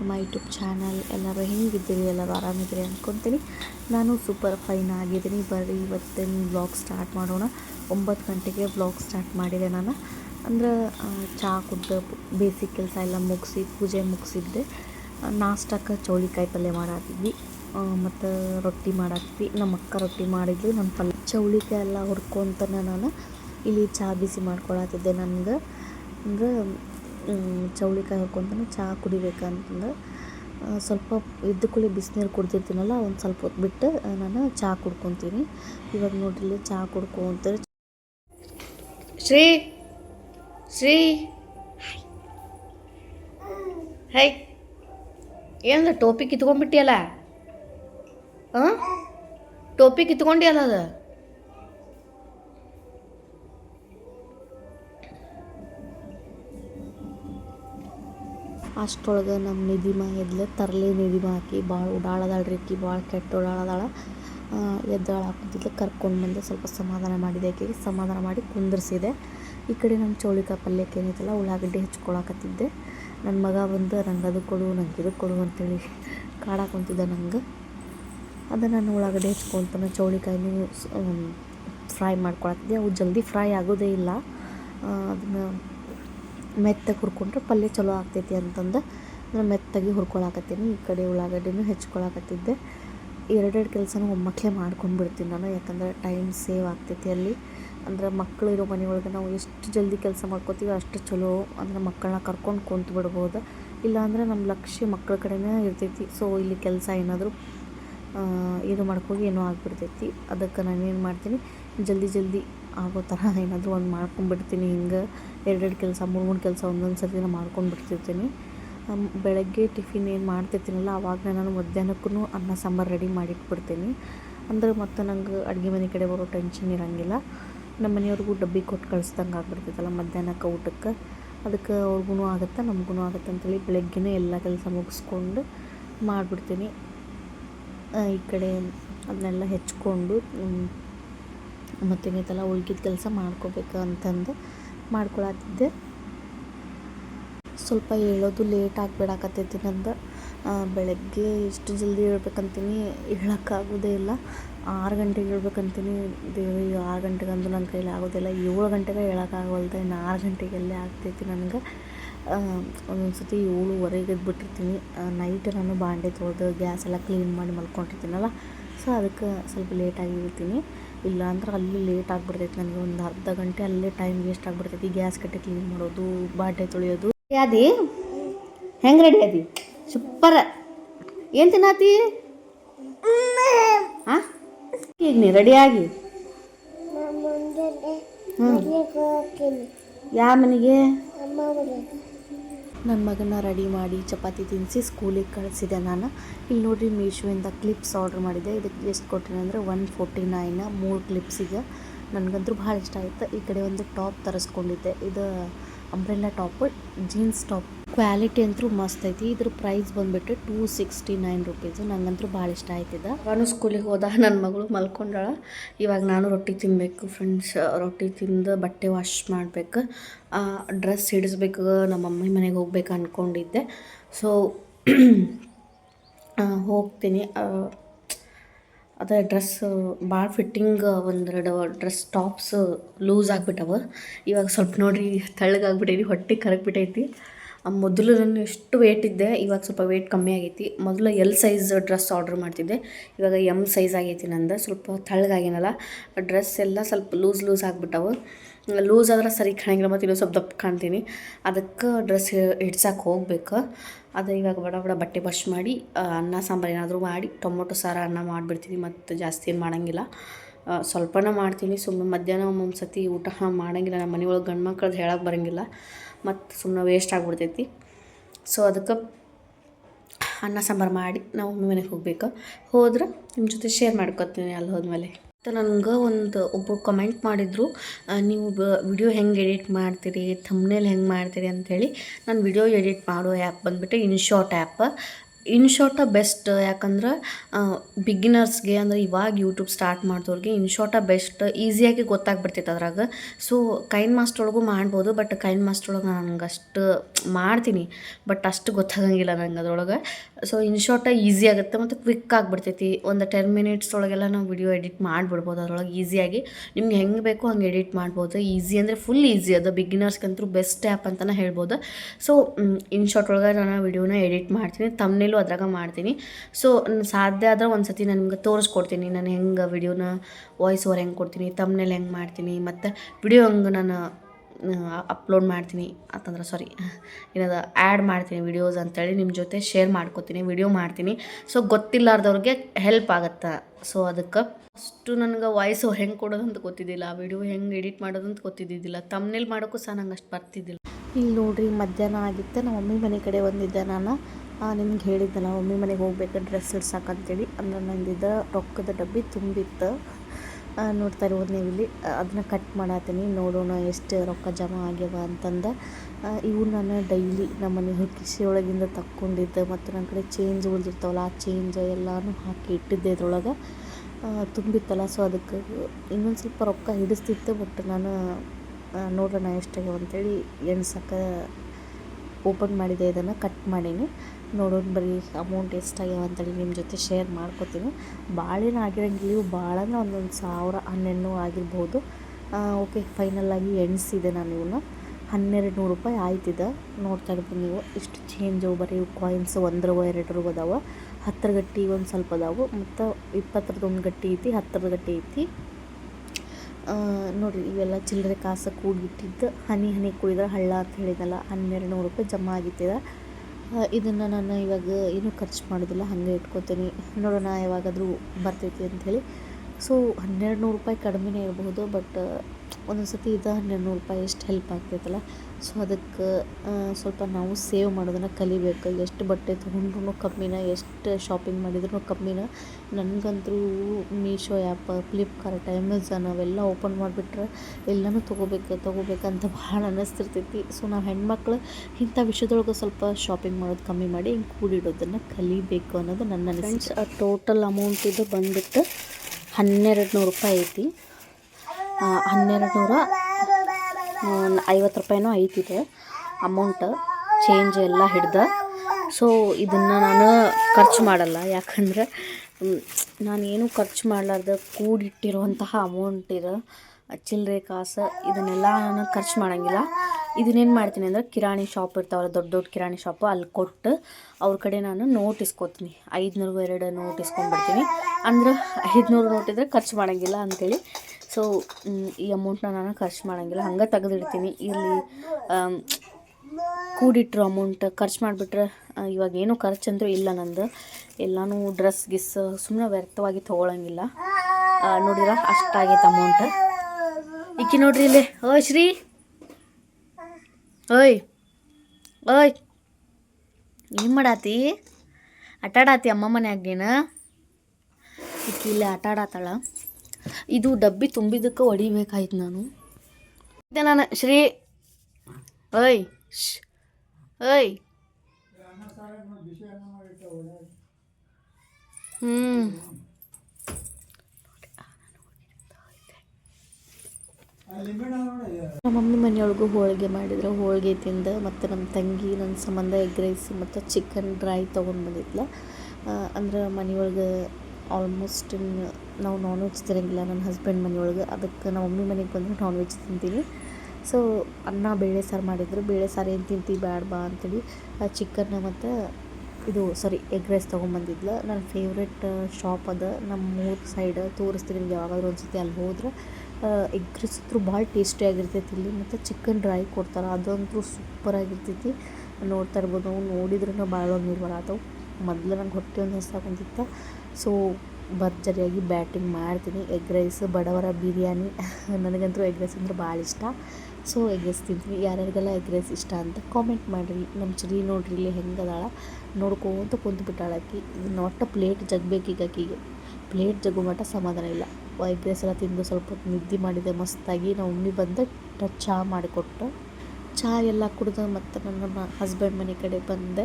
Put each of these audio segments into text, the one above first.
To my YouTube channel ಎಲ್ಲರೂ ಹೆಂಗಿದ್ದೀರಿ ಎಲ್ಲರೂ ಆರಾಮಿದ್ದೀರಿ ಅಂದ್ಕೊತೀನಿ ನಾನು ಸೂಪರ್ ಫೈನ್ ಆಗಿದ್ದೀನಿ. ಬರ್ರಿ ಇವತ್ತಿನ ಬ್ಲಾಗ್ ಸ್ಟಾರ್ಟ್ ಮಾಡೋಣ. ಒಂಬತ್ತು ಗಂಟೆಗೆ ಬ್ಲಾಗ್ ಸ್ಟಾರ್ಟ್ ಮಾಡಿದೆ ನಾನು. ಅಂದ್ರೆ ಚಹಾ ಕುಡ್ದು ಬೇಸಿಕ್ ಕೆಲಸ ಎಲ್ಲ ಮುಗಿಸಿ, ಪೂಜೆ ಮುಗಿಸಿದ್ದೆ. ನಾಷ್ಟಕ್ಕೆ ಚೌಳಿಕಾಯಿ ಪಲ್ಯ ಮಾಡಾತಿದ್ವಿ ಮತ್ತು ರೊಟ್ಟಿ ಮಾಡಾಕ್ತಿದ್ವಿ ನಮ್ಮ ಅಕ್ಕ ರೊಟ್ಟಿ ಮಾಡಿದ್ವಿ ನನ್ನ ಪಲ್ಯ. ಚೌಳಿಕಾಯಿ ಎಲ್ಲ ಹುರ್ಕೊಂತನೇ ನಾನು ಇಲ್ಲಿ ಚಹಾ ಬಿಸಿ ಮಾಡ್ಕೊಳತ್ತಿದ್ದೆ ನನಗೆ. ಅಂದ್ರೆ ಚೌಳಿಕಾಯಿ ಹಾಕ್ಕೊಂತನ ಚಹಾ ಕುಡಿಬೇಕಂತಂದು ಸ್ವಲ್ಪ ಇದ್ದ ಕೂಡಲೇ ಬಿಸಿನೀರು ಕುಡ್ದಿರ್ತೀನಲ್ಲ ಒಂದು ಸ್ವಲ್ಪ ಹೊತ್ತು ಬಿಟ್ಟು ನಾನು ಚಹಾ ಕುಡ್ಕೊತೀನಿ. ಇವಾಗ ನೋಡ್ರಿ ಚಹಾ ಕುಡ್ಕೊಂತಾರೆ ಶ್ರೀ ಶ್ರೀ, ಹೈ ಏನದ ಟೋಪಿ ಕಿತ್ಕೊಂಡ್ಬಿಟ್ಟಿಯಲ್ಲ ಹಾಂ ಟೋಪಿ ಕಿತ್ಕೊಂಡಿಯಲ್ಲ ಅದು? ಅಷ್ಟೊಳಗೆ ನಮ್ಮ ನಿಧಿಮ ಎದ್ಲೆ ತರಲೆ ನಿಧಿಮ ಆಕಿ ಭಾಳ ಉಡಾಳದಾಳ್ರಿ ಆಕಿ ಭಾಳ ಕೆಟ್ಟ ಉಡಾಳದಾಳ. ಎದ್ದಾಳ ಹಾಕಿದ್ಲೆ ಕರ್ಕೊಂಡು ಬಂದು ಸ್ವಲ್ಪ ಸಮಾಧಾನ ಮಾಡಿದೆ ಆಕೆಗೆ. ಸಮಾಧಾನ ಮಾಡಿ ಕುಂದ್ರಿಸಿದೆ. ಈ ಕಡೆ ನಮ್ಮ ಚೌಳಿಕಾಯಿ ಪಲ್ಯಕ್ಕೆ ಏನೈತಲ್ಲ, ಉಳ್ಳಾಗಡ್ಡಿ ಹೆಚ್ಕೊಳಕತ್ತಿದ್ದೆ. ನನ್ನ ಮಗ ಬಂದು, ನಂಗೆ ಅದು ಕೊಡು, ನಂಗೆ ಇದು ಕೊಡು ಅಂತೇಳಿ ಕಾಡಾಕೊಂತಿದ್ದ ನಂಗೆ. ಅದು ನಾನು ಉಳ್ಳಾಗಡ್ಡಿ ಹೆಚ್ಕೊತಾನೆ ಚೌಳಿಕಾಯಿನೂ ಫ್ರೈ ಮಾಡ್ಕೊಳತ್ತಿದ್ದೆ. ಅವು ಜಲ್ದಿ ಫ್ರೈ ಆಗೋದೇ ಇಲ್ಲ. ಅದನ್ನು ಮೆತ್ತಗೆ ಹುರ್ಕೊಂಡ್ರೆ ಪಲ್ಯ ಚಲೋ ಆಗ್ತೈತಿ ಅಂತಂದು ನಾನು ಮೆತ್ತಗೆ ಹುರ್ಕೊಳಕತ್ತೀನಿ. ಈ ಕಡೆ ಉಳ್ಳಾಗಡ್ಡಿನೂ ಹೆಚ್ಕೊಳಕತ್ತಿದ್ದೆ. ಎರಡೆರಡು ಕೆಲಸನೂ ಒಮ್ಮಕ್ಕಲೇ ಮಾಡ್ಕೊಂಡ್ಬಿಡ್ತೀನಿ ನಾನು, ಯಾಕಂದರೆ ಟೈಮ್ ಸೇವ್ ಆಗ್ತೈತಿ ಅಲ್ಲಿ. ಅಂದ್ರೆ ಮಕ್ಕಳು ಇರೋ ಮನೆಯೊಳಗೆ ನಾವು ಎಷ್ಟು ಜಲ್ದಿ ಕೆಲಸ ಮಾಡ್ಕೋತೀವಿ ಅಷ್ಟು ಚಲೋ, ಅಂದ್ರೆ ಮಕ್ಕಳನ್ನ ಕರ್ಕೊಂಡು ಕುಂತು ಬಿಡ್ಬೋದು. ಇಲ್ಲಾಂದ್ರೆ ನಮ್ಮ ಲಕ್ಷ್ಯ ಮಕ್ಕಳ ಕಡೆನೇ ಇರ್ತೈತಿ. ಸೊ ಇಲ್ಲಿ ಕೆಲಸ ಏನಾದರೂ ಇದು ಮಾಡ್ಕೋಗಿ ಏನೋ ಆಗಿಬಿಡ್ತೈತಿ. ಅದಕ್ಕೆ ನಾನು ಏನು ಮಾಡ್ತೀನಿ, ಜಲ್ದಿ ಜಲ್ದಿ ಆಗೋ ಥರ ಏನಾದರೂ ಒಂದು ಮಾಡ್ಕೊಂಡ್ಬಿಡ್ತೀನಿ. ಹಿಂಗೆ ಎರಡೆರಡು ಕೆಲಸ, ಮೂರು ಮೂರು ಕೆಲಸ ಒಂದೊಂದು ಸರ್ತಿ ನಾನು ಮಾಡ್ಕೊಂಡ್ಬಿಡ್ತಿರ್ತೀನಿ. ಬೆಳಗ್ಗೆ ಟಿಫಿನ್ ಏನು ಮಾಡ್ತಿರ್ತೀನಲ್ಲ ಆವಾಗ ನಾನು ಮಧ್ಯಾಹ್ನಕ್ಕೂ ಅನ್ನ, ಸಾಂಬಾರು ರೆಡಿ ಮಾಡಿಟ್ಬಿಡ್ತೀನಿ. ಅಂದ್ರೆ ಮತ್ತೆ ನಂಗೆ ಅಡುಗೆ ಮನೆ ಕಡೆ ಬರೋ ಟೆನ್ಷನ್ ಇರೋಂಗಿಲ್ಲ. ನಮ್ಮ ಮನೆಯವ್ರಿಗೂ ಡಬ್ಬಿ ಕೊಟ್ಟು ಕಳಿಸ್ದಂಗೆ ಆಗ್ಬಿಡ್ತೈತಲ್ಲ ಮಧ್ಯಾಹ್ನಕ್ಕೆ ಊಟಕ್ಕೆ. ಅದಕ್ಕೆ ಅವ್ರಿಗೂ ಆಗುತ್ತೆ ನಮಗೂ ಆಗುತ್ತೆ ಅಂತೇಳಿ ಬೆಳಗ್ಗೆನೇ ಎಲ್ಲ ಕೆಲಸ ಮುಗಿಸ್ಕೊಂಡು ಮಾಡಿಬಿಡ್ತೀನಿ. ಈ ಕಡೆ ಅದನ್ನೆಲ್ಲ ಹೆಚ್ಕೊಂಡು ಮತ್ತು ಇನ್ನೈತಲ್ಲ ಉಳ್ಕಿದ ಕೆಲಸ ಮಾಡ್ಕೋಬೇಕು ಅಂತಂದು ಮಾಡ್ಕೊಳತ್ತಿದ್ದೆ. ಸ್ವಲ್ಪ ಹೇಳೋದು ಲೇಟ್ ಆಗಿಬಿಡಾಕತ್ತೈತಿ ನಂದು. ಬೆಳಗ್ಗೆ ಎಷ್ಟು ಜಲ್ದಿ ಹೇಳ್ಬೇಕಂತೀನಿ. ಹೇಳೋಕ್ಕಾಗೋದೇ ಇಲ್ಲ. ಆರು ಗಂಟೆಗೆ ಹೇಳ್ಬೇಕಂತೀನಿ. ದೇವ್ರಿಗೆ ಆರು ಗಂಟೆಗೆ ಅಂದು ನನ್ನ ಕೈಲಿ ಆಗೋದಿಲ್ಲ. ಏಳು ಗಂಟೆಗೆ ಹೇಳೋಕ್ಕಾಗೋಲ್ದೆ ಇನ್ನು ಆರು ಗಂಟೆಗೆ ಎಲ್ಲೇ ಆಗ್ತೈತಿ ನನಗೆ. ಒಂದೊಂದು ಸತಿ ಏಳುವರೆಗೆ ಎದ್ಬಿಟ್ಟಿರ್ತೀನಿ. ನೈಟ್ ನಾನು ಬಾಂಡೆ ತೊಳೆದು ಗ್ಯಾಸ್ ಎಲ್ಲ ಕ್ಲೀನ್ ಮಾಡಿ ಮಲ್ಕೊಂಡಿರ್ತೀನಲ್ಲ. ಸೊ ಅದಕ್ಕೆ ಸ್ವಲ್ಪ ಲೇಟಾಗಿ ಇರ್ತೀನಿ ಇಲ್ಲಾಂದ್ರೆ ಅಲ್ಲಿ ಲೇಟ್ ಆಗ್ಬಿಡ್ತೈತಿ ನನಗೆ. ಒಂದು ಅರ್ಧ ಗಂಟೆ ಅಲ್ಲೇ ಟೈಮ್ ವೇಸ್ಟ್ ಆಗಿಬಿಡ್ತೈತಿ. ಗ್ಯಾಸ್ ಕಟ್ಟೆ ಕ್ಲೀನ್ ಮಾಡೋದು ಬಾಟೆ ತೊಳೆಯೋದು. ಅದಿ ಹೆಂಗೆ ರೆಡಿ ಅದಿ ಸೂಪರ್ ಏನು ತಿನ್ನತಿ? ಹಾಂ ಈಗ ನೀ ರೆಡಿಯಾಗಿ ಹ್ಞೂ ಯಾವ ಮನೆಗೆ. ನನ್ನ ಮಗನ ರೆಡಿ ಮಾಡಿ ಚಪಾತಿ ತಿನ್ನಿಸಿ ಸ್ಕೂಲಿಗೆ ಕಳಿಸಿದೆ ನಾನು. ಇಲ್ಲಿ ನೋಡಿರಿ ಮೀಶೋಯಿಂದ ಕ್ಲಿಪ್ಸ್ ಆರ್ಡ್ರ್ ಮಾಡಿದೆ. ಇದಕ್ಕೆ ಎಷ್ಟು ಕೊಟ್ಟಿನಿ ಅಂದರೆ ಒನ್ ಫೋರ್ಟಿ ನೈನ್ ಮೂರು ಕ್ಲಿಪ್ಸಿಗೆ ನನಗಂತೂ ಭಾಳ ಇಷ್ಟ ಆಯಿತು. ಈ ಕಡೆ ಒಂದು ಟಾಪ್ ತರಿಸ್ಕೊಂಡಿದ್ದೆ. ಇದು umbrella top jeans top quality ಅಂತೂ ಮಸ್ತ್ ಐತಿ. ಇದ್ರ ಪ್ರೈಸ್ ಬಂದುಬಿಟ್ಟು ಟೂ ಸಿಕ್ಸ್ಟಿ ನೈನ್ ರುಪೀಸ್ ನಂಗಂತೂ ಭಾಳ ಇಷ್ಟ ಆಯ್ತಿದ್ದ ನಾನು ಸ್ಕೂಲಿಗೆ ಹೋದ ನನ್ನ ಮಗಳು ಮಲ್ಕೊಂಡಳ. ಇವಾಗ ನಾನು ರೊಟ್ಟಿ ತಿನ್ನಬೇಕು ಫ್ರೆಂಡ್ಸ್ ರೊಟ್ಟಿ ತಿಂದು ಬಟ್ಟೆ ವಾಶ್ ಮಾಡಬೇಕು. ಡ್ರೆಸ್ ಹಿಡಿಸ್ಬೇಕು ನಮ್ಮ ಮಮ್ಮಿ ಮನೆಗೆ ಹೋಗ್ಬೇಕು ಅಂದ್ಕೊಂಡಿದ್ದೆ ಸೊ ಹೋಗ್ತೀನಿ. ಅದೇ ಡ್ರೆಸ್ ಭಾಳ ಫಿಟ್ಟಿಂಗ್ ಒಂದೆರಡು ಡ್ರೆಸ್ ಟಾಪ್ಸ್ ಲೂಸ್ ಆಗಿಬಿಟ್ಟವ. ಇವಾಗ ಸ್ವಲ್ಪ ನೋಡ್ರಿ, ತಳ್ಳಗಾಗ್ಬಿಟ್ಟೈತಿ, ಹೊಟ್ಟೆ ಕರಗ್ಬಿಟ್ಟೈತಿ. ಮೊದಲು ನಾನು ಎಷ್ಟು ವೇಟ್ ಇದ್ದೆ, ಇವಾಗ ಸ್ವಲ್ಪ ವೇಟ್ ಕಮ್ಮಿ ಆಗೈತಿ. ಮೊದಲು ಎಲ್ ಸೈಜ್ ಡ್ರೆಸ್ ಆರ್ಡ್ರ್ ಮಾಡ್ತಿದ್ದೆ. ಇವಾಗ ಎಂ ಸೈಜ್ ಆಗೈತಿ ನಂದು. ಸ್ವಲ್ಪ ತೆಳ್ಳಗಾಗೇನಲ್ಲ. ಡ್ರೆಸ್ ಎಲ್ಲ ಸ್ವಲ್ಪ ಲೂಸ್ ಲೂಸ್ ಆಗಿಬಿಟ್ಟವು. ಲೂಸ್ ಆದ್ರೆ ಸರಿ ಕಾಣಂಗಿಲ್ಲ, ಮತ್ತು ಇನ್ನೊಂದು ಸ್ವಲ್ಪ ದಪ್ಪ ಕಾಣ್ತೀನಿ. ಅದಕ್ಕೆ ಡ್ರೆಸ್ ಹಿಡ್ಸಕ್ಕೆ ಹೋಗ್ಬೇಕು. ಅದು ಇವಾಗ ಬಡ ಬಡ ಬಟ್ಟೆ ಬಶ್ ಮಾಡಿ ಅನ್ನ ಸಾಂಬಾರು ಏನಾದರೂ ಮಾಡಿ, ಟೊಮೊಟೊ, ಸಾರ, ಅನ್ನ ಮಾಡಿಬಿಡ್ತೀನಿ. ಮತ್ತು ಜಾಸ್ತಿ ಏನು ಮಾಡೋಂಗಿಲ್ಲ. ಸ್ವಲ್ಪನೇ ಮಾಡ್ತೀನಿ. ಸುಮ್ಮನೆ ಮಧ್ಯಾಹ್ನ ಒಂದೊಂದು ಸತಿ ಊಟ ಮಾಡೋಂಗಿಲ್ಲ. ನಮ್ಮ ಮನೆಯೊಳಗೆ ಗಂಡು ಮಕ್ಳದ್ದು ಹೇಳಕ್ಕೆ ಬರೋಂಗಿಲ್ಲ. ಮತ್ತು ಸುಮ್ಮನೆ ವೇಸ್ಟ್ ಆಗಿಬಿಡ್ತೈತಿ. ಸೊ ಅದಕ್ಕೆ ಅನ್ನ, ಸಾಂಬಾರು ಮಾಡಿ ನಾವು ಮನೆಗೆ ಹೋಗ್ಬೇಕು. ಹೋದ್ರೆ ನಿಮ್ಮ ಜೊತೆ ಶೇರ್ ಮಾಡ್ಕೊತೀನಿ ಅಲ್ಲಿ ಹೋದ್ಮೇಲೆ. ಮತ್ತು ನನಗೆ ಒಂದು ಒಬ್ಬರು ಕಮೆಂಟ್ ಮಾಡಿದರು ನೀವು ವಿಡಿಯೋ ಹೆಂಗೆ ಎಡಿಟ್ ಮಾಡ್ತೀರಿ? ಥಮ್ನೇಲ್ ಹೆಂಗೆ ಮಾಡ್ತೀರಿ? ಅಂಥೇಳಿ ನಾನು ವಿಡಿಯೋ ಎಡಿಟ್ ಮಾಡೋ ಆ್ಯಪ್ ಬಂದುಬಿಟ್ಟು InShot app InShot best ಯಾಕಂದ್ರೆ ಬಿಗಿನರ್ಸ್ಗೆ ಅಂದರೆ ಇವಾಗ ಯೂಟ್ಯೂಬ್ ಸ್ಟಾರ್ಟ್ ಮಾಡಿದವ್ರಿಗೆ ಇನ್ ಶಾರ್ಟ ಬೆಸ್ಟ್ ಈಸಿಯಾಗಿ ಗೊತ್ತಾಗ್ಬಿಡ್ತೈತೆ ಅದ್ರಾಗ. ಸೊ ಕೈನ್ ಮಾಸ್ಟರ್ ಒಳಗೂ ಮಾಡ್ಬೋದು ಬಟ್ ಕೈನ್ ಮಾಸ್ಟರ್ ಒಳಗೆ ನಂಗೆ ಅಷ್ಟು ಮಾಡ್ತೀನಿ ಬಟ್ ಅಷ್ಟು ಗೊತ್ತಾಗಂಗಿಲ್ಲ ನಂಗೆ ಅದ್ರೊಳಗೆ. ಸೊ ಇನ್ ಶಾರ್ಟ ಈಸಿ ಆಗುತ್ತೆ, ಮತ್ತು ಕ್ವಿಕ್ ಆಗಿಬಿಡ್ತೈತಿ. ಒಂದು ಟೆನ್ ಮಿನಿಟ್ಸ್ ಒಳಗೆಲ್ಲ ನಾವು ವಿಡಿಯೋ ಎಡಿಟ್ ಮಾಡಿಬಿಡ್ಬೋದು ಅದ್ರೊಳಗೆ ಈಸಿಯಾಗಿ ನಿಮ್ಗೆ ಹೆಂಗೆ ಬೇಕೋ ಹಂಗೆ ಎಡಿಟ್ ಮಾಡ್ಬೋದು. ಈಸಿ ಅಂದರೆ ಫುಲ್ ಈಸಿ ಅದು ಬಿಗಿನರ್ಸ್ಗಂತೂ ಬೆಸ್ಟ್ ಆ್ಯಪ್ ಅಂತಲೇ ಹೇಳ್ಬೋದು. ಸೊ ಇನ್ ಶಾರ್ಟ್ ಒಳಗೆ ನಾನು ವಿಡಿಯೋನ ಎಡಿಟ್ ಮಾಡ್ತೀನಿ. ತಮ್ಮನೇಲೂ ಅದ್ರಾಗ ಮಾಡ್ತೀನಿ. ಸೊ ಸಾಧ್ಯ ಆದ್ರೆ ಒಂದು ಸತಿ ನಾನು ನಿಮ್ಗೆ ತೋರಿಸ್ಕೊಡ್ತೀನಿ. ನಾನು ಹೆಂಗೆ ವಿಡಿಯೋನ ವಾಯ್ಸ್ ಓವರ್ ಹೆಂಗೆ ಕೊಡ್ತೀನಿ ತಮ್ಮನೇಲಿ ಹೆಂಗೆ ಮಾಡ್ತೀನಿ, ಮತ್ತು ವಿಡಿಯೋ ಹಂಗೆ ನಾನು ಅಪ್ಲೋಡ್ ಮಾಡ್ತೀನಿ ಅಂತಂದ್ರೆ ಸಾರಿ ಏನದ ಆ್ಯಡ್ ಮಾಡ್ತೀನಿ ವಿಡಿಯೋಸ್ ಅಂತೇಳಿ ನಿಮ್ಮ ಜೊತೆ ಶೇರ್ ಮಾಡ್ಕೋತೀನಿ ವಿಡಿಯೋ ಮಾಡ್ತೀನಿ. ಸೊ ಗೊತ್ತಿಲ್ಲಾರ್ದವ್ರಿಗೆ ಹೆಲ್ಪ್ ಆಗುತ್ತೆ. ಸೊ ಅದಕ್ಕೆ ಅಷ್ಟು ನನಗೆ ವಾಯ್ಸ್ ಅವ್ರು ಹೆಂಗೆ ಕೊಡೋದು ಅಂತ ಗೊತ್ತಿದ್ದಿಲ್ಲ ವಿಡಿಯೋ ಹೆಂಗೆ ಎಡಿಟ್ ಮಾಡೋದು ಅಂತ ಗೊತ್ತಿದ್ದಿದ್ದಿಲ್ಲ ತಮ್ಮನೇಲಿ ಮಾಡೋಕ್ಕೂ ಸಹ ನಂಗೆ ಅಷ್ಟು ಬರ್ತಿದ್ದಿಲ್ಲ. ಇಲ್ಲಿ ನೋಡ್ರಿ ಮಧ್ಯಾಹ್ನ ಆಗಿತ್ತು ನಮ್ಮ ಮಮ್ಮಿ ಮನೆ ಕಡೆ ಬಂದಿದ್ದೆ ನಾನು. ನಿಮ್ಗೆ ಹೇಳಿದ್ದೆ ನಾವು ಮಮ್ಮಿ ಮನೆಗೆ ಹೋಗ್ಬೇಕು ಡ್ರೆಸ್ ಇಡ್ಸಕ್ಕಂತೇಳಿ ಅಂದ್ರೆ ನಂದಿದ್ದ ರೊಕ್ಕದ ಡಬ್ಬಿ ತುಂಬಿತ್ತು. ನೋಡ್ತಾ ಇರ್ಬೋದು ನೀವು ಇಲ್ಲಿ ಅದನ್ನ ಕಟ್ ಮಾಡತ್ತೀನಿ ನೋಡೋಣ ಎಷ್ಟು ರೊಕ್ಕ ಜಮಾ ಆಗ್ಯಾವ ಅಂತಂದು. ಇವು ನಾನು ಡೈಲಿ ನಮ್ಮ ಮನೆ ಕಿಸೆ ಒಳಗಿಂದ ತಕ್ಕೊಂಡಿದ್ದೆ ಮತ್ತು ನನ್ನ ಕಡೆ ಚೇಂಜ್ ಉಳಿದಿರ್ತಾವಲ್ಲ, ಆ ಚೇಂಜ್ ಎಲ್ಲನೂ ಹಾಕಿ ಇಟ್ಟಿದ್ದೆ ಇದ್ರೊಳಗೆ. ತುಂಬಿತ್ತಲ್ಲ ಸೊ ಅದಕ್ಕೆ ಇನ್ನೊಂದು ಸ್ವಲ್ಪ ರೊಕ್ಕ ಹಿಡಿಸ್ತಿತ್ತು ಬಟ್ ನಾನು ನೋಡೋಣ ಎಷ್ಟಾಗ್ಯಾವ ಅಂತೇಳಿ ಎಣ್ಸಕ್ಕೆ ಓಪನ್ ಮಾಡಿದೆ, ಇದನ್ನು ಕಟ್ ಮಾಡೀನಿ. ನೋಡೋಣ ಬರೀ ಅಮೌಂಟ್ ಎಷ್ಟಾಗ್ಯಾವ ಅಂತೇಳಿ ನಿಮ್ಮ ಜೊತೆ ಶೇರ್ ಮಾಡ್ಕೊತೀನಿ. ಭಾಳೇನು ಆಗಿರಂಗಿಲ್ಲ, ಇವು ಭಾಳ ಅಂದ್ರೆ ಒಂದೊಂದು ಸಾವಿರ ಹನ್ನೆರಡು ಆಗಿರ್ಬೋದು. ಓಕೆ ಫೈನಲ್ಲಾಗಿ ಎಣಿಸಿದೆ ನಾನು ಇವನ್ನ ಹನ್ನೆರಡು ನೂರು ರೂಪಾಯಿ ಆಯ್ತಿದೆ. ನೋಡ್ತಾ ಇರ್ಬೋದು ನೀವು. ಇಷ್ಟು ಚೇಂಜು ಬರೀ ಕಾಯಿನ್ಸ್ ಒಂದರವ, ಎರಡರವ ಅದಾವೆ. ಹತ್ತರ ಗಟ್ಟಿ ಒಂದು ಸ್ವಲ್ಪ ಅದಾವೆ. ಮತ್ತು ಇಪ್ಪತ್ತರದ್ದು ಒಂದು ಗಟ್ಟಿ ಐತಿ ಹತ್ತರ ಗಟ್ಟಿ ಐತಿ. ನೋಡಿರಿ, ಇವೆಲ್ಲ ಚಿಲ್ಲರೆ ಕಾಸು ಕೂಡಿಟ್ಟಿದ್ದು ಹನಿ ಹನಿ ಕುಡಿದ್ರೆ ಹಳ್ಳ ಅಂತ ಹೇಳಿದಲ್ಲ ಹನ್ನೆರಡು ನೂರು ರೂಪಾಯಿ ಜಮಾ ಆಗಿತ್ತಿದೆ. ಇದನ್ನು ನಾನು ಇವಾಗ ಏನೂ ಖರ್ಚು ಮಾಡೋದಿಲ್ಲ, ಹಾಗೆ ಇಟ್ಕೊತೀನಿ. ನೋಡೋಣ ಯಾವಾಗಾದರೂ ಬರ್ತೈತಿ ಅಂಥೇಳಿ. ಸೊ ಹನ್ನೆರಡು ನೂರು ರೂಪಾಯಿ ಕಡಿಮೆನೇ ಇರಬಹುದು ಬಟ್ ಒಂದೊಂದು ಸತಿ ಇದು ಹನ್ನೆರಡು ನೂರು ರೂಪಾಯಿ ಎಷ್ಟು ಹೆಲ್ಪ್ ಆಗ್ತೈತಲ್ಲ. ಸೊ ಅದಕ್ಕೆ ಸ್ವಲ್ಪ ನಾವು ಸೇವ್ ಮಾಡೋದನ್ನು ಕಲಿಬೇಕು. ಎಷ್ಟು ಬಟ್ಟೆ ತೊಗೊಂಡ್ರೂ ಕಮ್ಮಿನ, ಎಷ್ಟು ಶಾಪಿಂಗ್ ಮಾಡಿದ್ರು ಕಮ್ಮಿನ. ನನಗಂತೂ ಮೀಶೋ ಆ್ಯಪ್ ಫ್ಲಿಪ್ಕಾರ್ಟ್ ಅಮೆಝಾನ್ ಅವೆಲ್ಲ ಓಪನ್ ಮಾಡಿಬಿಟ್ರೆ ಎಲ್ಲನೂ ತೊಗೋಬೇಕು, ತೊಗೋಬೇಕಂತ ಭಾಳ ಅನ್ನಿಸ್ತಿರ್ತೈತಿ ಸೊ ನಾವು ಹೆಣ್ಮಕ್ಳು ಇಂಥ ವಿಷಯದೊಳಗೆ ಸ್ವಲ್ಪ ಶಾಪಿಂಗ್ ಮಾಡೋದು ಕಮ್ಮಿ ಮಾಡಿ ಹಿಂಗೆ ಕೂಡಿಡೋದನ್ನು ಕಲಿಬೇಕು ಅನ್ನೋದು ನನ್ನ ಫ್ರೆಂಡ್ಸ್ ಟೋಟಲ್ ಅಮೌಂಟ್ ಇದು ಬಂದ್ಬಿಟ್ಟು ಹನ್ನೆರಡು ನೂರು ರೂಪಾಯಿ ಐತಿ. ಹನ್ನೆರಡು ನೂರ ಐವತ್ತು ರೂಪಾಯಿನೂ ಐತಿದೆ ಅಮೌಂಟ್. ಚೇಂಜ್ ಎಲ್ಲ ಹಿಡ್ದು. ಸೊ ಇದನ್ನು ನಾನು ಖರ್ಚು ಮಾಡಲ್ಲ. ಯಾಕಂದ್ರೆ ನಾನೇನು ಖರ್ಚು ಮಾಡಲಾರ್ದ ಕೂಡಿಟ್ಟಿರುವಂತಹ ಅಮೌಂಟ್ ಇರೋ ಚಿಲ್ಲರೆ ಕಾಸು, ಇದನ್ನೆಲ್ಲ ನಾನು ಖರ್ಚು ಮಾಡೋಂಗಿಲ್ಲ. ಇದನ್ನೇನು ಮಾಡ್ತೀನಿ ಅಂದ್ರೆ ಕಿರಾಣಿ ಶಾಪ್ ಇರ್ತಾವಲ್ಲ, ದೊಡ್ಡ ದೊಡ್ಡ ಕಿರಾಣಿ ಶಾಪು ಅಲ್ಲಿ ಕೊಟ್ಟು ಅವ್ರ ಕಡೆ ನಾನು ನೋಟ್ ಇಸ್ಕೊತೀನಿ. ಐದುನೂರು ಎರಡು ನೋಟ್ ಇಸ್ಕೊಂಡ್ಬಿಡ್ತೀನಿ. ಅಂದ್ರೆ ಐದುನೂರು ನೋಟ್ ಇದ್ರೆ ಖರ್ಚು ಮಾಡೋಂಗಿಲ್ಲ ಅಂಥೇಳಿ ಸೊ ಈ ಅಮೌಂಟ್ನ ನಾನು ಖರ್ಚು ಮಾಡೋಂಗಿಲ್ಲ. ಹಂಗೆ ತೆಗೆದಿಡ್ತೀನಿ. ಇಲ್ಲಿ ಕೂಡಿಟ್ರು ಅಮೌಂಟ್ ಖರ್ಚು ಮಾಡಿಬಿಟ್ರೆ ಇವಾಗ ಏನು ಖರ್ಚು ಅಂದ್ರೆ ಇಲ್ಲ ನಂದು. ಎಲ್ಲನೂ ಡ್ರೆಸ್ ಗಿಸ್ ಸುಮ್ಮನೆ ವ್ಯರ್ಥವಾಗಿ ತೊಗೊಳಂಗಿಲ್ಲ. ನೋಡಿದ್ರೆ ಅಷ್ಟಾಗೈತೆ ಅಮೌಂಟ್ ಈಕಿ ನೋಡ್ರಿ ಇಲ್ಲಿ. ಓ, ಶ್ರೀ! ಓಯ್ ಓಯ್ ಏನು ಮಾಡಾತಿ? ಆಟಾಡಾತಿ ಅಮ್ಮ ಮನ್ಯಾಗ ಆಟ ಇಲ್ಲಿ ಆಟಾಡತ್ತಾಳ ಇದು ಡಬ್ಬಿ ತುಂಬಿದ್ದಕ್ಕೆ ಹೊಡಿಬೇಕಾಯ್ತು ನಾನು. ಇದೆ ನಾನು, ಶ್ರೀ ಓಯ್ ಶ್ ಓಯ್ ಹ್ಞೂ ನಮ್ಮ ಮಮ್ಮಿ ಮನೆಯೊಳಗೂ ಹೋಳಿಗೆ ಮಾಡಿದ್ರು. ಹೋಳಿಗೆ ತಿಂದು ಮತ್ತು ನಮ್ಮ ತಂಗಿ, ನನ್ನ ಸಂಬಂಧ ಎಗ್ ರೈಸ್ ಮತ್ತು ಚಿಕನ್ ಡ್ರೈ ತೊಗೊಂಡು ಬಂದಿದ್ಲ ಅಂದ್ರೆ ಮನೆಯೊಳಗೆ ಆಲ್ಮೋಸ್ಟ್ ನಾವು ನಾನ್ ವೆಜ್ ತಿರಂಗಿಲ್ಲ ನನ್ನ ಹಸ್ಬೆಂಡ್ ಮನೆಯೊಳಗೆ. ಅದಕ್ಕೆ ನಮ್ಮ ಮಮ್ಮಿ ಮನೆಗೆ ಬಂದರೆ ನಾನ್ ವೆಜ್ ತಿಂತೀನಿ. ಸೊ ಅನ್ನ, ಬೇಳೆ ಸಾರು ಮಾಡಿದ್ರು. ಬೇಳೆ ಸಾರು ಏನು ತಿಂತೀವಿ ಬೇಡ ಬಾ ಅಂತೇಳಿ ಚಿಕನ್ ಮತ್ತು ಇದು ಸಾರಿ ಎಗ್ ರೈಸ್ ತೊಗೊಂಬಂದಿದ್ಲು. ನನ್ನ ಫೇವ್ರೆಟ್ ಶಾಪ್ ಅದ. ನಮ್ಮ ಊರ ಸೈಡ್ ತೋರಿಸ್ತೀನಿ ನಿಮ್ಗೆ ಯಾವಾಗಾದ್ರೂ ಒಂದ್ಸತಿ ಅಲ್ಲಿ ಹೋದ್ರೆ. ಎಗ್ ರೈಸ್ ಅಂತೂ ಭಾಳ ಟೇಸ್ಟಿಯಾಗಿರ್ತೈತಿ ಇಲ್ಲಿ. ಮತ್ತು ಚಿಕನ್ ಡ್ರೈ ಕೊಡ್ತಾರೆ ಅದಂತೂ ಸೂಪರಾಗಿರ್ತೈತಿ ನೋಡ್ತಾ ಇರ್ಬೋದು ನಾವು, ನೋಡಿದ್ರೂ ಭಾಳ ನೀರು ಬರತ್ತವು ಮೊದಲು ನಂಗೆ ಹೊಟ್ಟೆ ಒಂದು ಹಸ್ದಾಕಂತಿತ್ತು ಸೊ ಭರ್ಜರಿಯಾಗಿ ಬ್ಯಾಟಿಂಗ್ ಮಾಡ್ತೀನಿ. ಎಗ್ ರೈಸ್ ಬಡವರ ಬಿರಿಯಾನಿ. ನನಗಂತೂ ಎಗ್ ರೈಸ್ ಅಂದ್ರೆ ಭಾಳ ಇಷ್ಟ. ಸೊ ಎಗ್ ರೈಸ್ ತಿಂತೀವಿ ಯಾರ್ಯಾರಿಗೆಲ್ಲ ಎಗ್ ರೈಸ್ ಇಷ್ಟ ಅಂತ ಕಾಮೆಂಟ್ ಮಾಡಿರಿ. ನಮ್ಮ ಚಿಲಿ ನೋಡ್ರಿ, ಇಲ್ಲಿ ಹೆಂಗೆ ಅದಾಳ ನೋಡ್ಕೊಂತ ಕುಂತು ಬಿಟ್ಟಾಳ ಆಕಿ. ಒಟ್ಟು ಪ್ಲೇಟ್ ಜಗ್ಬೇಕೀಗ ಆಕಿಗೆ. ಪ್ಲೇಟ್ ಜಗ್ಗು ಮಟ್ಟ ಸಮಾಧಾನ ಇಲ್ಲ. ಎಗ್ ರೈಸ್ ಎಲ್ಲ ತಿಂದು ಸ್ವಲ್ಪ ಹೊತ್ತು ನಿದ್ದೆ ಮಾಡಿದೆ, ಮಸ್ತಾಗಿ. ನಾವು ಮಮ್ಮಿ ಬಂದು ಚಹಾ ಮಾಡಿಕೊಟ್ಟು. ಚಹಾ ಎಲ್ಲ ಕುಡಿದು ಮತ್ತು ನನ್ನ ಹಸ್ಬೆಂಡ್ ಮನೆ ಕಡೆ ಬಂದೆ.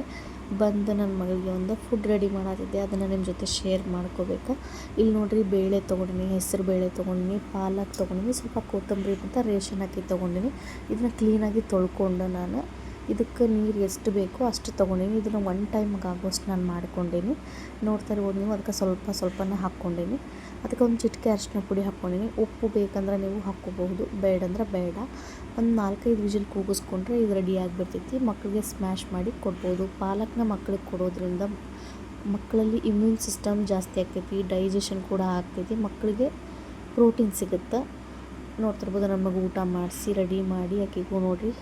ಬಂದು ನನ್ನ ಮಗಳಿಗೆ ಒಂದು ಫುಡ್ ರೆಡಿ ಮಾಡತ್ತಿದ್ದೆ ಅದನ್ನು ನಿಮ್ಮ ಜೊತೆ ಶೇರ್ ಮಾಡ್ಕೋಬೇಕು? ಇಲ್ಲಿ ನೋಡಿರಿ ಬೇಳೆ ತೊಗೊಂಡಿನಿ, ಹೆಸರು ಬೇಳೆ ತೊಗೊಂಡಿನಿ, ಪಾಲಕ್ ತೊಗೊಂಡಿನಿ, ಸ್ವಲ್ಪ ಕೊತ್ತಂಬರಿ ಮತ್ತು ರೇಷನ್ ಅಕ್ಕಿ ತೊಗೊಂಡಿನಿ. ಇದನ್ನ ಕ್ಲೀನಾಗಿ ತೊಳ್ಕೊಂಡು ನಾನು. ಇದಕ್ಕೆ ನೀರು ಎಷ್ಟು ಬೇಕೋ ಅಷ್ಟು ತೊಗೊಂಡಿನಿ. ಇದನ್ನು ಒನ್ ಟೈಮ್ಗೆ ಆಗೋಷ್ಟು ನಾನು ಮಾಡ್ಕೊಂಡೀನಿ. ನೋಡ್ತಾ ಇರ್ಬೋದು ನೀವು, ಅದಕ್ಕೆ ಸ್ವಲ್ಪ ಸ್ವಲ್ಪನೇ ಹಾಕ್ಕೊಂಡೀನಿ. ಅದಕ್ಕೆ ಒಂದು ಚಿಟಿಕೆ ಅರಿಶಿನ ಪುಡಿ ಹಾಕ್ಕೊಂಡಿನಿ. ಉಪ್ಪು ಬೇಕಂದ್ರೆ ನೀವು ಹಾಕ್ಕೋಬಹುದು, ಬೇಡಂದ್ರೆ ಬೇಡ. ಒಂದು ನಾಲ್ಕೈದು ವಿಜಿಲ್ ಕೂಗಿಸ್ಕೊಂಡ್ರೆ ಇದು ರೆಡಿ ಆಗಿಬಿಡ್ತೈತಿ. ಮಕ್ಕಳಿಗೆ ಸ್ಮ್ಯಾಶ್ ಮಾಡಿ ಕೊಡ್ಬೋದು. ಪಾಲಕ್ನ ಮಕ್ಕಳಿಗೆ ಕೊಡೋದ್ರಿಂದ ಮಕ್ಕಳಲ್ಲಿ ಇಮ್ಯೂನ್ ಸಿಸ್ಟಮ್ ಜಾಸ್ತಿ ಆಗ್ತೈತಿ ಡೈಜೆಷನ್ ಕೂಡ ಆಗ್ತೈತಿ. ಮಕ್ಕಳಿಗೆ ಪ್ರೋಟೀನ್ ಸಿಗುತ್ತೆ. ನೋಡ್ತಿರ್ಬೋದು, ನಮಗೆ ಮಗು ಊಟ ಮಾಡಿಸಿ ರೆಡಿ ಮಾಡಿ, ಆಕೆಗೂ ನೋಡಿರಿ.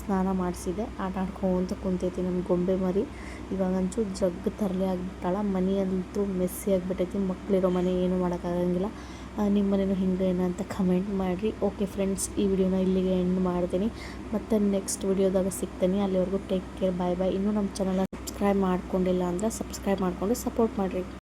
ಸ್ನಾನ ಮಾಡಿಸಿದೆ. ಆಟ ಆಡ್ಕೊಂತ ಕುಂತೈತಿ ನಮ್ಮ ಗೊಂಬೆ ಮರಿ. ಇವಾಗ ಒಂಚೂರು ಜಗ್ ತರಲೆ ಆಗಿಬಿಟ್ಟಾಳ. ಮನೆ ಅಂತೂ ಮೆಸ್ಸಿ ಆಗಿಬಿಟ್ಟೈತಿ. ಮಕ್ಕಳಿರೋ ಮನೆ ಏನು ಮಾಡೋಕ್ಕಾಗಂಗಿಲ್ಲ. ನಿಮ್ಮ ಮನೇನು ಹಿಂಗೆ ಏನೋ ಅಂತ ಕಮೆಂಟ್ ಮಾಡಿರಿ. ಓಕೆ ಫ್ರೆಂಡ್ಸ್ ಈ ವಿಡಿಯೋನ ಇಲ್ಲಿಗೆ ಎಂಡ್ ಮಾಡ್ತೀನಿ. ಮತ್ತು ನೆಕ್ಸ್ಟ್ ವಿಡಿಯೋದಾಗ ಸಿಗ್ತೀನಿ. ಅಲ್ಲಿವರೆಗೂ ಟೇಕ್ ಕೇರ್ ಬಾಯ್ ಬಾಯ್ ಇನ್ನೂ ನಮ್ಮ ಚಾನಲ್ ಸಬ್ಸ್ಕ್ರೈಬ್ ಮಾಡ್ಕೊಂಡಿಲ್ಲ ಅಂದರೆ ಸಬ್ಸ್ಕ್ರೈಬ್ ಮಾಡಿಕೊಂಡು ಸಪೋರ್ಟ್ ಮಾಡಿರಿ.